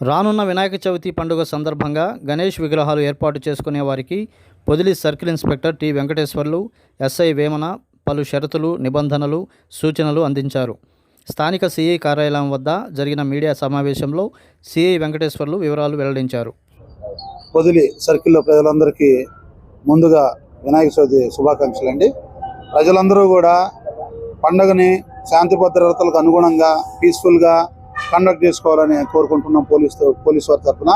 రానున్న వినాయక చవితి పండుగ సందర్భంగా గణేష్ విగ్రహాలు ఏర్పాటు చేసుకునే వారికి Podili circle inspector T Venkateswarlu SI Vemana పలు షరతులు నిబంధనలు సూచనలు అందించారు. స్థానిక సిఐ కార్యాలయం వద్ద జరిగిన మీడియా సమావేశంలో సిఐ వెంకటేశ్వర్లు వివరాలు వెల్లడించారు. పొదిలి సర్కిల్లో ప్రజలందరికీ ముందుగా వినాయక చవితి శుభాకాంక్షలు అండి ప్రజలందరూ కూడా పండుగని శాంతి భద్రతలకు అనుగుణంగా పీస్ఫుల్గా కండక్ట్ చేసుకోవాలని కోరుకుంటున్నాం పోలీస్ పోలీస్ వారి తరఫున.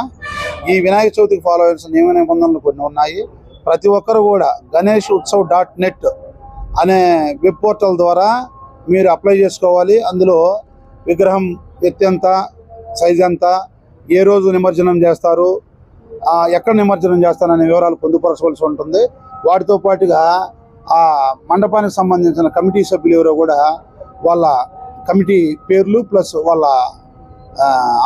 ఈ వినాయక చవితికి ఫాలో అవ్వాల్సిన నియమ నిబంధనలు కొన్ని ఉన్నాయి. ప్రతి ఒక్కరు కూడా గణేష్ ఉత్సవ్ డాట్ నెట్ అనే వెబ్ పోర్టల్ ద్వారా మీరు అప్లై చేసుకోవాలి. అందులో విగ్రహం ఎత్తు ఎంత సైజ్ ఎంత ఏ రోజు నిమజ్జనం చేస్తారు ఎక్కడ నిమజ్జనం చేస్తారనే వివరాలు పొందుపరచవలసి ఉంటుంది. వాటితో పాటుగా ఆ మండపానికి సంబంధించిన కమిటీ సభ్యులు ఎవరో కూడా వాళ్ళ కమిటీ పేర్లు ప్లస్ వాళ్ళ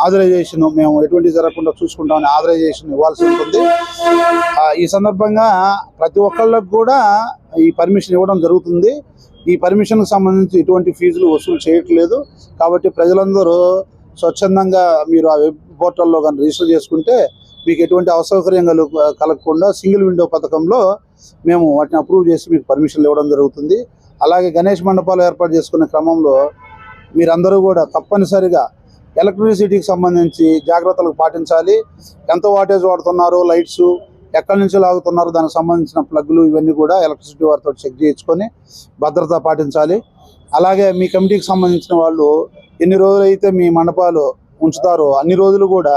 ఆథరైజేషన్ మేము ఎటువంటి జరగకుండా చూసుకుంటామని ఆథరైజేషన్ ఇవ్వాల్సి ఉంటుంది. ఈ సందర్భంగా ప్రతి ఒక్కళ్ళకు కూడా ఈ పర్మిషన్ ఇవ్వడం జరుగుతుంది. ఈ పర్మిషన్కి సంబంధించి ఎటువంటి ఫీజులు వసూలు చేయట్లేదు. కాబట్టి ప్రజలందరూ స్వచ్ఛందంగా మీరు ఆ వెబ్ పోర్టల్లో కానీ రిజిస్టర్ చేసుకుంటే మీకు ఎటువంటి అసౌకర్యం కలగకుండా సింగిల్ విండో పథకంలో మేము వాటిని అప్రూవ్ చేసి మీకు పర్మిషన్లు ఇవ్వడం జరుగుతుంది. అలాగే గణేష్ మండపాలు ఏర్పాటు చేసుకునే క్రమంలో మీరందరూ కూడా తప్పనిసరిగా ఎలక్ట్రిసిటీకి సంబంధించి జాగ్రత్తలు పాటించాలి. ఎంత వాటేజ్ వాడుతున్నారు లైట్స్ ఎక్కడి నుంచి లాగుతున్నారు దానికి సంబంధించిన ప్లగ్లు ఇవన్నీ కూడా ఎలక్ట్రిసిటీ వారితో చెక్ చేయించుకొని భద్రత పాటించాలి. అలాగే మీ కమిటీకి సంబంధించిన వాళ్ళు ఎన్ని రోజులైతే మీ మండపాలు ఉంచుతారో అన్ని రోజులు కూడా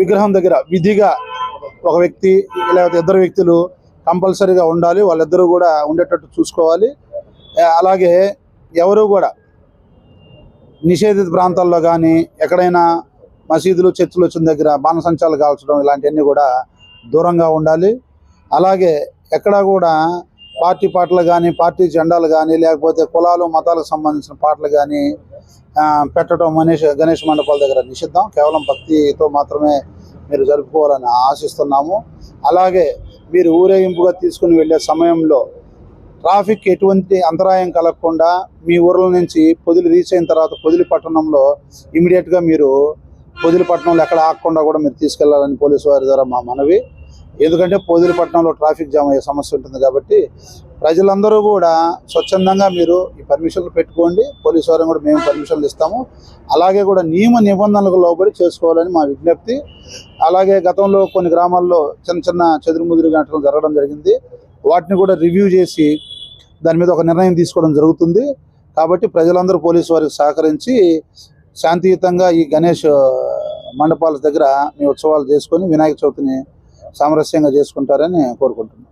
విగ్రహం దగ్గర విధిగా ఒక వ్యక్తి లేకపోతే ఇద్దరు వ్యక్తులు కంపల్సరీగా ఉండాలి వాళ్ళిద్దరూ కూడా ఉండేటట్టు చూసుకోవాలి. అలాగే ఎవరు కూడా నిషేధిత ప్రాంతాల్లో కానీ ఎక్కడైనా మసీదులు చర్చిలు వచ్చిన దగ్గర బాణసంచాలు కాల్చడం ఇలాంటివన్నీ కూడా దూరంగా ఉండాలి. అలాగే ఎక్కడా కూడా పార్టీ పాటలు కానీ పార్టీ జెండాలు కానీ లేకపోతే కులాలు మతాలకు సంబంధించిన పాటలు కానీ పెట్టడం గణేష్ గణేష్ మండపాల దగ్గర నిషిద్ధం. కేవలం భక్తితో మాత్రమే మీరు జరుపుకోవాలని ఆశిస్తున్నాము. అలాగే మీరు ఊరేగింపుగా తీసుకుని వెళ్ళే సమయంలో ట్రాఫిక్ ఎటువంటి అంతరాయం కలగకుండా మీ ఊర్ల నుంచి పొదిలి రీచ్ అయిన తర్వాత పొదిలి పట్టణంలో ఇమీడియట్గా మీరు పొదిలి పట్టణంలో ఎక్కడ ఆగకుండా కూడా మీరు తీసుకెళ్ళాలని పోలీసు వారి ద్వారా మా మనవి ఎందుకంటే పోదిలిపట్నంలో పట్టణంలో ట్రాఫిక్ జామ్ అయ్యే సమస్య ఉంటుంది కాబట్టి ప్రజలందరూ కూడా స్వచ్ఛందంగా మీరు ఈ పర్మిషన్లు పెట్టుకోండి. పోలీసు వారిని కూడా మేము పర్మిషన్లు ఇస్తాము. అలాగే కూడా నియమ నిబంధనలకు లోబడి చేసుకోవాలని మా విజ్ఞప్తి. అలాగే గతంలో కొన్ని గ్రామాల్లో చిన్న చిన్న చెదురుముదురు గంటలు జరగడం జరిగింది. వాటిని కూడా రివ్యూ చేసి దాని మీద ఒక నిర్ణయం తీసుకోవడం జరుగుతుంది. కాబట్టి ప్రజలందరూ పోలీసు వారికి సహకరించి శాంతియుతంగా ఈ గణేష్ మండపాల దగ్గర మీ ఉత్సవాలు చేసుకొని వినాయక చవితిని సామరస్యంగా చేసుకుంటారని కోరుకుంటున్నాను.